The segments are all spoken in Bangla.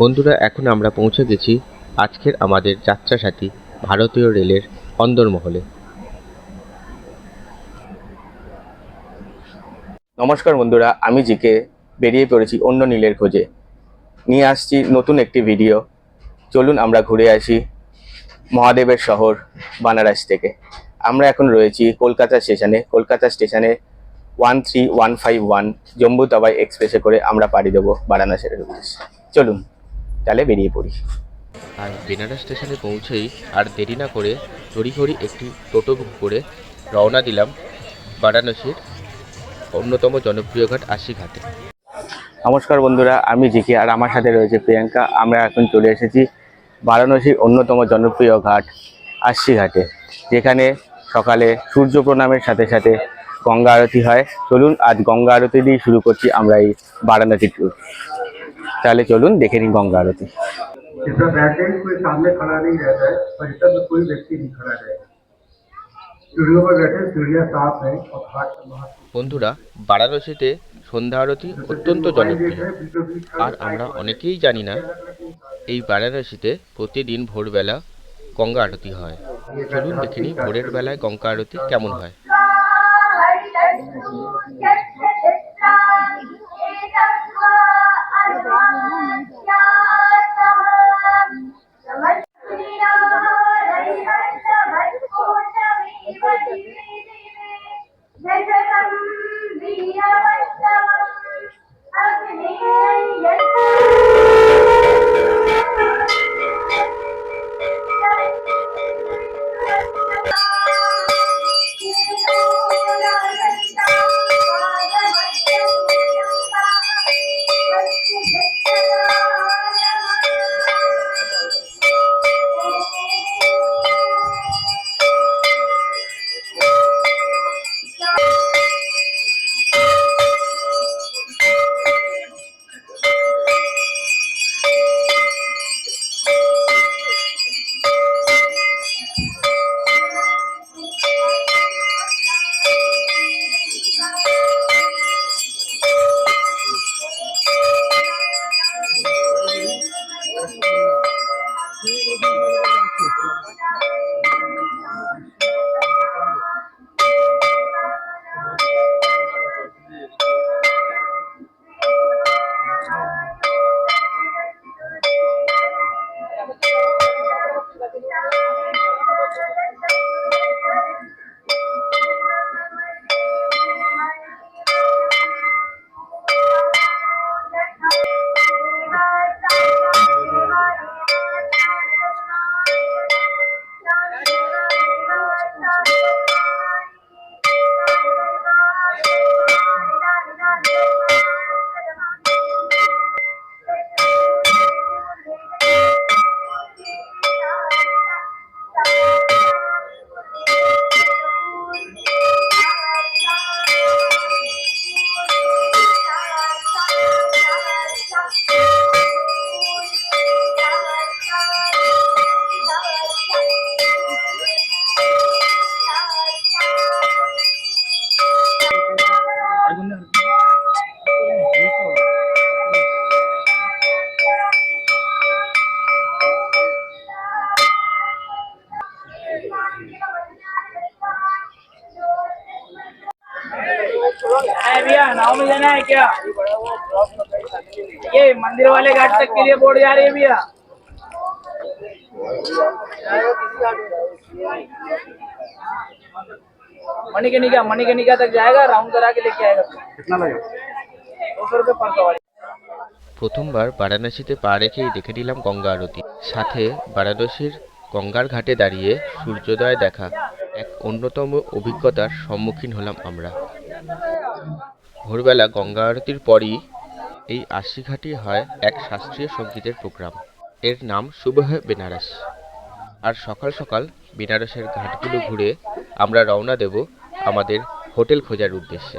বন্ধুরা এখন আমরা পৌঁছে গেছি আজকের আমাদের যাত্রা সাথী ভারতীয় রেলের অন্দরমহলে। নমস্কার বন্ধুরা, আমি জিকে, বেরিয়ে পড়েছি অন্য নীলের খোঁজে। নিয়ে আসছি নতুন একটি ভিডিও। চলুন আমরা ঘুরে আসি মহাদেবের শহর বানারস থেকে। আমরা এখন রয়েছি কলকাতা স্টেশনে। কলকাতা স্টেশনে one three one five one Jammu Tawi এক্সপ্রেসে করে আমরা পাড়ি দেবো বারাণসীর উদ্দেশ্যে। চলুন, তাহলে বেরিয়ে পড়ি। আর বেনারস স্টেশনে পৌঁছেই আর দেরি না করে তড়িঘড়ি একটি টোটো বুক করে রওনা দিলাম বারাণসীর অন্যতম জনপ্রিয় ঘাট আশি ঘাটে নমস্কার বন্ধুরা আমি জিকে আর আমার সাথে রয়েছে প্রিয়াঙ্কা আমরা এখন চলে এসেছি বারাণসীর অন্যতম জনপ্রিয় ঘাট আশি ঘাটে যেখানে সকালে সূর্য প্রণামের সাথে সাথে গঙ্গা আরতি হয় চলুন আজ গঙ্গা আরতি দিয়ে শুরু করছি আমরা এই বারাণসী ট্যুর তাহলে চলুন দেখে নিই গঙ্গা আরতি इसमें बैठे ही कोई सामने खड़ा नहीं रहता है परिसर में कोई व्यक्ति नहीं खड़ा रहेगा सीढ़ियों पर बैठे सीढ़ियाँ साफ है और घाट का महत्व বন্ধুরা, বারাণসীতে সন্ধ্যা আরতি অত্যন্ত জনপ্রিয়। আর আমরা অনেকেই জানি না, এই বারাণসীতে প্রতিদিন ভোরবেলা গঙ্গা আরতি হয়। চলুন দেখিনি ভোরের বেলায় গঙ্গা আরতি কেমন হয়। में जाना है क्या ये मंदिर वाले घाट तक के लिए बोर्ड जा रही है भैया मणिकनिका मणिकनिका तक जाएगा राउंड करा के लेके आएगा कितना लगेगा दो सौ रुपये पर सवारी প্রথমবার বারাণসীতে পা রেখেই দেখে নিলাম গঙ্গা আরতি সাথে বারাণসীর গঙ্গার ঘাটে দাঁড়িয়ে সূর্যোদয় দেখা এক অন্যতম অভিজ্ঞতার সম্মুখীন হলাম আমরা ভোরবেলা গঙ্গা আরতির পরই এই আশি ঘাটে হয় এক শাস্ত্রীয় সঙ্গীতের প্রোগ্রাম। এর নাম সুবহ বেনারস। আর সকাল সকাল বেনারসের ঘাটগুলো ঘুরে আমরা রওনা দেব আমাদের হোটেল খোঁজার উদ্দেশ্যে।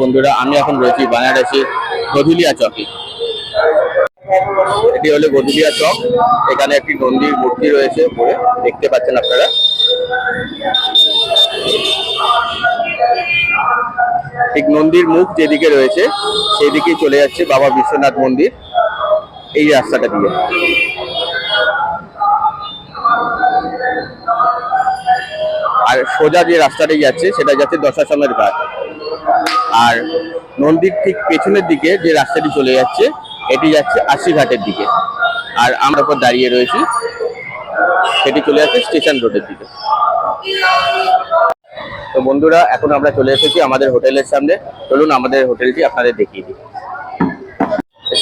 বন্ধুরা, আমি এখন রয়েছি বানারসি গধুলিয়া চকে। এটি হলো গধুলিয়া চক। এখানে একটি নন্দীর মূর্তি রয়েছে উপরে দেখতে পাচ্ছেন আপনারা। ঠিক নন্দীর মুখ যেদিকে রয়েছে সেই দিকেই চলে যাচ্ছে বাবা বিশ্বনাথ মন্দির। এই রাস্তাটা দিয়ে। আর সোজা যে রাস্তাটা যাচ্ছে, সেটা যাচ্ছে দশাসনের ঘাট। আর নন্দীর ঠিক পেছনের দিকে যে রাস্তাটি চলে যাচ্ছে, এটি যাচ্ছে আশিঘাটের দিকে। আর আমরা উপর দাঁড়িয়ে রয়েছি, সেটি চলে যাচ্ছে স্টেশন রোডের দিকে। তো বন্ধুরা, এখন আমরা চলে এসেছি আমাদের হোটেলের সামনে। চলুন, আমাদের হোটেলটি আপনাদের দেখিয়ে দিই।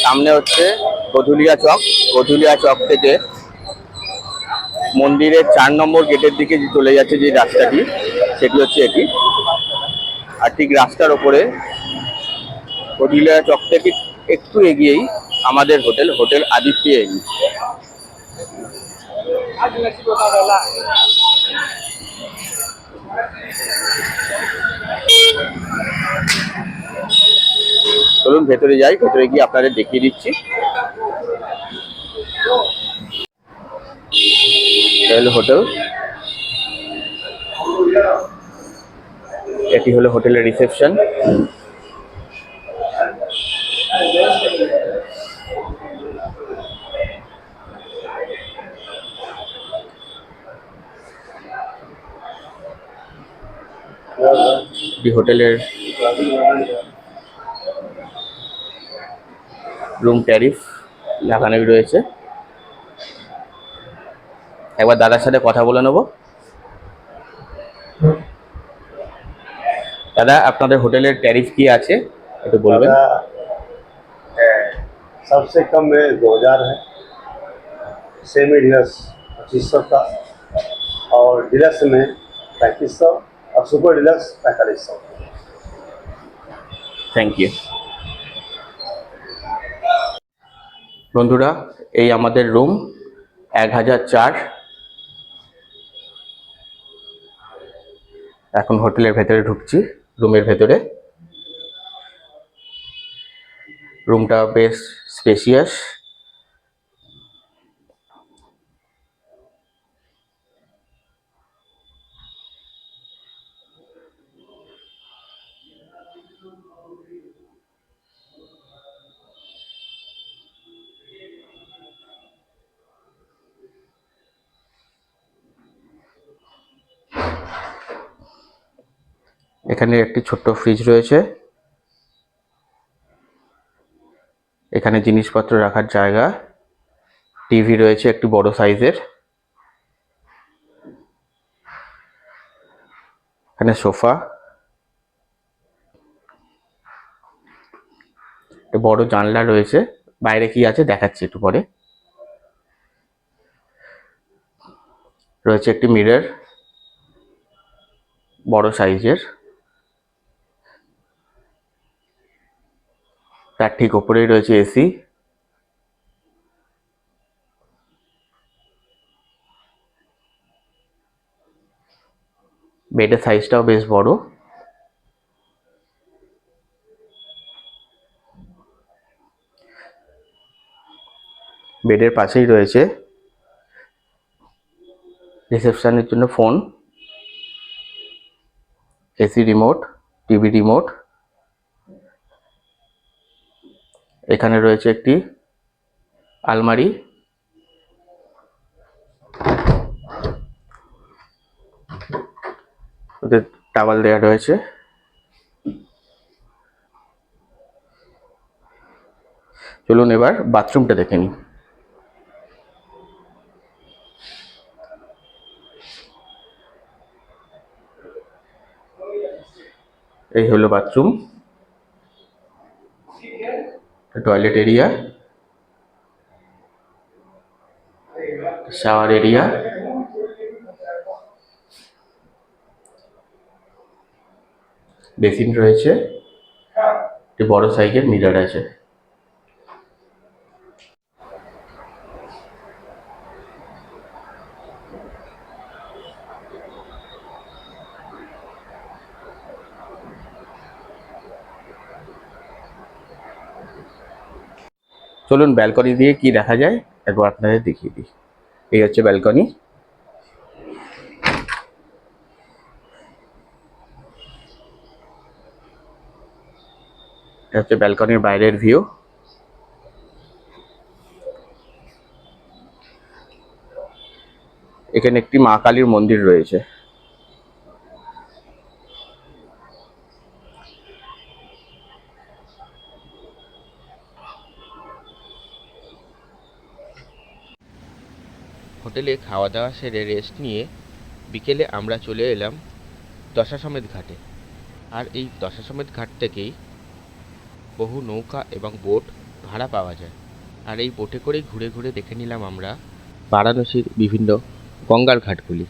সামনে হচ্ছে গধুলিয়া চক। গধুলিয়া চক থেকে মন্দিরের চার নম্বর গেটের দিকে যে চলে যাচ্ছে যে রাস্তাটি, সেটি হচ্ছে এটি। আর ঠিক রাস্তার ওপরে কটিলা চক থেকে একটু এগিয়েই আমাদের হোটেল হোটেল আদিত্য এগি চলুন, ভেতরে যাই, ভেতরে গিয়ে আপনাদের দেখিয়ে দিচ্ছি। এটা হলো হোটেল। এটি হলো হোটেলের রিসেপশন। এটি হোটেলের রুম ট্যারিফ লাগানোই রয়েছে। একবার দাদার সাথে কথা বলে নেব দাদা আপনাদের হোটেলের ট্যারিফ কি আছে একটু বলবেন दादा, ए, सबसे कम में दो हजार है सेमी डिलक्स पच्चीस सौ का और डिलक्स में पैंतीस सौ और सुपर डिलक्स पैंतालीस सौ থ্যাংক ইউ বন্ধুরা এই আমাদের রুম এক হাজার চার এখন হোটেলের ভেতরে ঢুকছি রুমের ভেতরে। রুমটা বেশ স্পেশিয়াস এখানে একটি ছোট্ট ফ্রিজ রয়েছে। এখানে জিনিসপত্র রাখার জায়গা। টিভি রয়েছে একটি বড় সাইজের এখানে সোফা। বড় জানলা রয়েছে। বাইরে কি আছে দেখাচ্ছি একটু পরে। রয়েছে একটি মিরর বড় সাইজের তার ঠিক ওপরেই রয়েছে এসি। বেডের সাইজটাও বেশ বড়। বেডের পাশেই রয়েছে রিসেপশনের জন্য phone, AC remote, TV remote. এখানে রয়েছে একটি আলমারি। ওদের টাওয়াল দেওয়া রয়েছে। চলুন এবার বাথরুমটা দেখে নিই। এই হলো bathroom. Toilet area shower area basin রয়েছে একটি বড় সাইজের মিরর আছে। চলুন ব্যালকনি দিয়ে কি দেখা যায়, একবার আপনাদের দেখিয়ে দিই। এই হচ্ছে ব্যালকনি এটা হচ্ছে ব্যালকনির বাইরের ভিউ এখানে একটি মা কালীর মন্দির রয়েছে। হোটেলে খাওয়া দাওয়া সেরে রেস্ট নিয়ে বিকেলে আমরা চলে এলাম দশাসমেত ঘাটে। আর এই দশাসমেত ঘাট থেকেই বহু নৌকা এবং বোট ভাড়া পাওয়া যায়। আর এই বোটে করেই ঘুরে ঘুরে দেখে নিলাম আমরা বারাণসীর বিভিন্ন গঙ্গার ঘাটগুলি।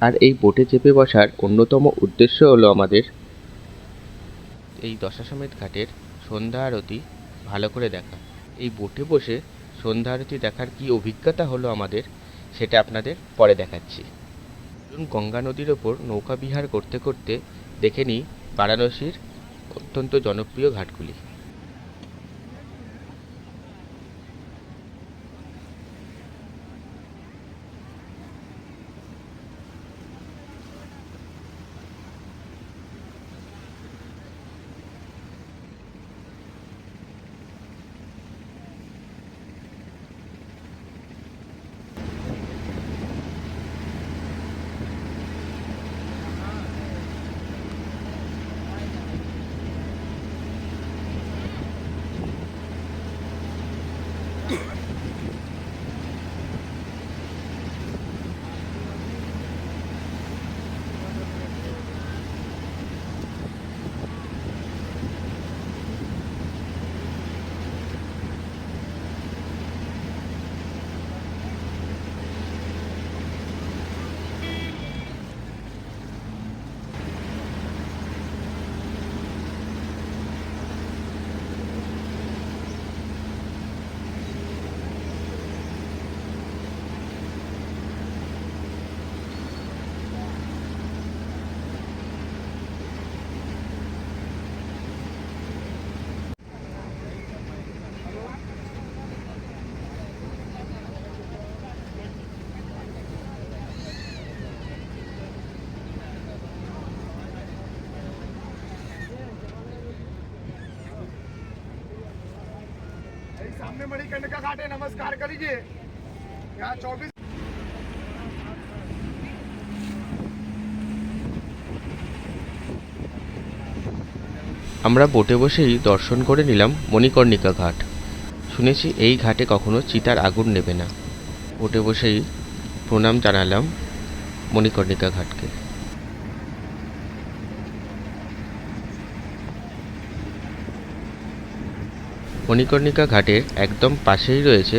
আর এই বোটে চেপে বসার অন্যতম উদ্দেশ্য হলো আমাদের এই দশাসমেত ঘাটের সন্ধ্যা আরতি ভালো করে দেখা। এই বোটে বসে সন্ধ্যা আরতি দেখার কী অভিজ্ঞতা হলো আমাদের, সেটা আপনাদের পরে দেখাচ্ছি। গঙ্গা নদীর ওপর নৌকা বিহার করতে করতে দেখে নিই বারাণসীর অত্যন্ত জনপ্রিয় ঘাটগুলি। you. घाट है नमस्कार कर लीजिए यहाँ चौबीस আমরা বোটে বসেই দর্শন করে নিলাম মণিকর্ণিকা ঘাট শুনেছি এই ঘাটে কখনো চিতার আগুন নেবে না বোটে বসেই প্রণাম জানালাম মণিকর্ণিকা ঘাটকে মণিকর্ণিকা ঘাটের একদম পাশেই রয়েছে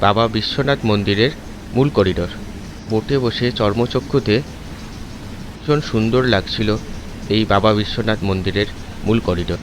বাবা বিশ্বনাথ মন্দিরের মূল করিডর। বোটে বসে চর্মচক্ষুতে ভীষণ সুন্দর লাগছিল এই বাবা বিশ্বনাথ মন্দিরের মূল করিডোর।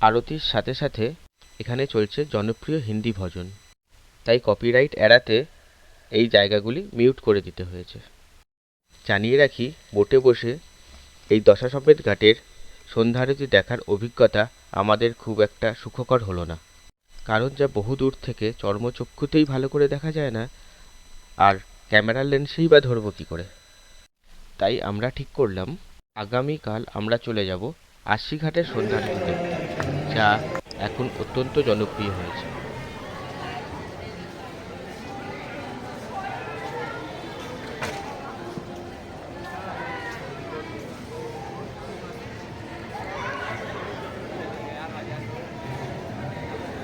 আরতির সাথে সাথে এখানে চলছে জনপ্রিয় হিন্দি ভজন। তাই কপিরাইট এড়াতে এই জায়গাগুলি মিউট করে দিতে হয়েছে। জানিয়ে রাখি, বোটে বসে এই দশাসমেত ঘাটের সন্ধ্যারতি দেখার অভিজ্ঞতা আমাদের খুব একটা সুখকর হলো না। কারণ যা বহু দূর থেকে চর্মচক্ষুতেই ভালো করে দেখা যায় না, আর ক্যামেরার লেন্সেই বা ধরবো কী করে? তাই আমরা ঠিক করলাম, আগামীকাল আমরা চলে যাব আশিঘাটের সন্ধ্যারতি দেখতে। যা এখন অত্যন্ত জনপ্রিয় হয়েছে।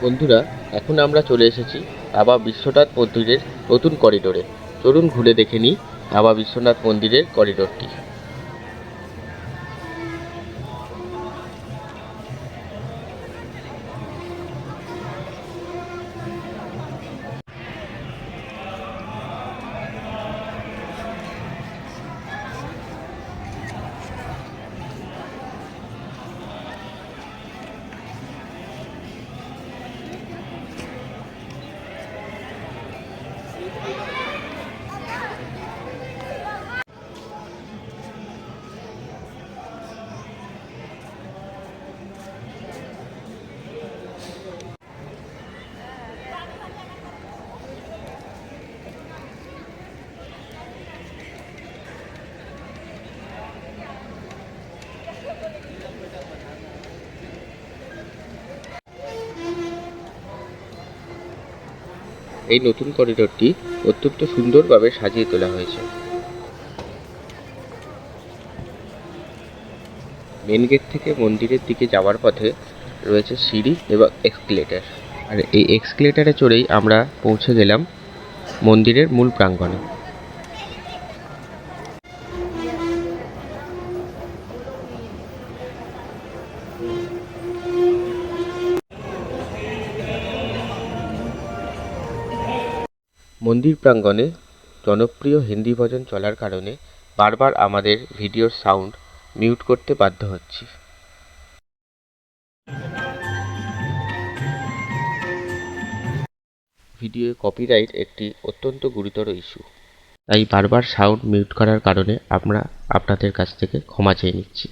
বন্ধুরা, এখন আমরা চলে এসেছি বাবা বিশ্বনাথ মন্দিরের নতুন করিডোরে চলুন ঘুরে দেখে নিই বাবা বিশ্বনাথ মন্দিরের করিডোরটি এই নতুন করিডোরটি অত্যন্ত সুন্দরভাবে সাজিয়ে তোলা হয়েছে। মেন গেট থেকে মন্দিরের দিকে যাওয়ার পথে রয়েছে সিঁড়ি এবং এক্সকেলেটার। আর এই এক্সকেলেটারে চড়েই আমরা পৌঁছে গেলাম মন্দিরের মূল প্রাঙ্গণে। মন্দির প্রাঙ্গণে জনপ্রিয় হিন্দি ভজন চলার কারণে বারবার আমাদের ভিডিওর সাউন্ড মিউট করতে বাধ্য হচ্ছি। ভিডিও কপিরাইট একটি অত্যন্ত গুরুতর ইস্যু। তাই বারবার সাউন্ড মিউট করার কারণে আমরা আপনাদের কাছ থেকে ক্ষমা চেয়ে নিচ্ছি।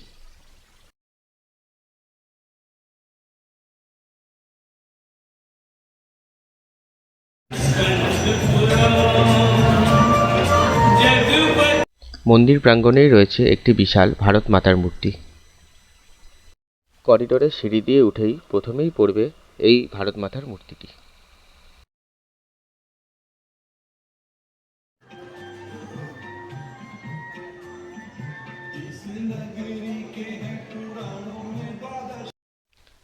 মন্দির প্রাঙ্গণেই রয়েছে একটি বিশাল ভারত মাতার মূর্তি। করিডোরের সিঁড়ি দিয়ে উঠেই প্রথমেই পড়বে এই ভারত মাতার মূর্তিটি।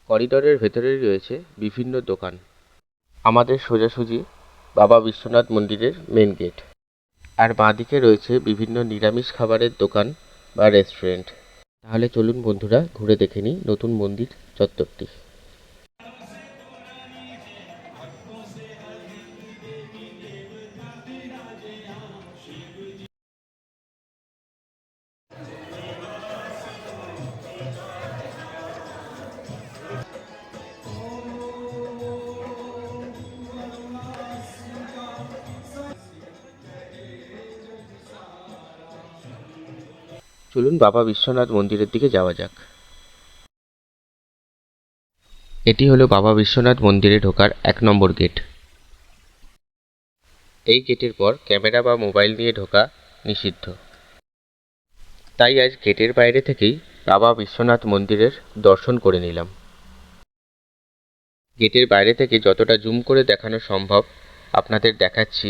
করিডোরের ভেতরেই রয়েছে বিভিন্ন দোকান। আমাদের সোজাসুজি বাবা বিশ্বনাথ মন্দিরের মেন গেট আর বাঁদিকে রয়েছে বিভিন্ন নিরামিষ খাবারের দোকান বা রেস্টুরেন্ট তাহলে চলুন বন্ধুরা, ঘুরে দেখে নিই নতুন মন্দির চত্বরটি। চলুন বাবা বিশ্বনাথ মন্দিরের দিকে যাওয়া যাক। এটি হলো বাবা বিশ্বনাথ মন্দিরে ঢোকার এক নম্বর গেট। এই গেটের পর ক্যামেরা বা মোবাইল নিয়ে ঢোকা নিষিদ্ধ। তাই আজ গেটের বাইরে থেকেই বাবা বিশ্বনাথ মন্দিরের দর্শন করে নিলাম। গেটের বাইরে থেকে যতটা জুম করে দেখানো সম্ভব আপনাদের দেখাচ্ছি।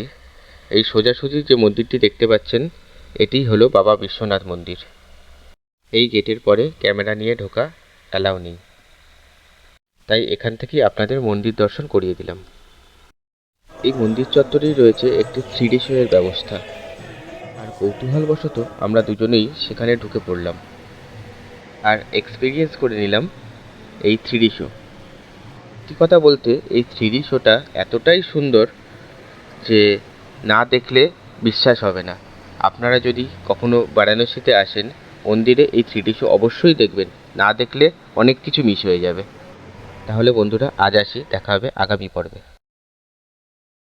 এই সোজাসুজি যে মন্দিরটি দেখতে পাচ্ছেন এটিই হলো বাবা বিশ্বনাথ মন্দির। এই গেটের পরে ক্যামেরা নিয়ে ঢোকা অ্যালাউ নেই। তাই এখান থেকেই আপনাদের মন্দির দর্শন করিয়ে দিলাম। এই মন্দির চত্বরেই রয়েছে একটি থ্রিডি শো এর ব্যবস্থা। আর কৌতূহলবশত আমরা দুজনেই সেখানে ঢুকে পড়লাম। আর এক্সপিরিয়েন্স করে নিলাম এই থ্রিডি শো সত্যি কথা বলতে এই থ্রিডি শোটা এতটাই সুন্দর যে না দেখলে বিশ্বাস হবে না। আপনারা যদি কখনো বারাণসীতে আসেন মন্দিরে এই থ্রিডি শো অবশ্যই দেখবেন। না দেখলে অনেক কিছু মিস হয়ে যাবে। তাহলে বন্ধুরা, আজ আসি, দেখা হবে আগামী পর্বে।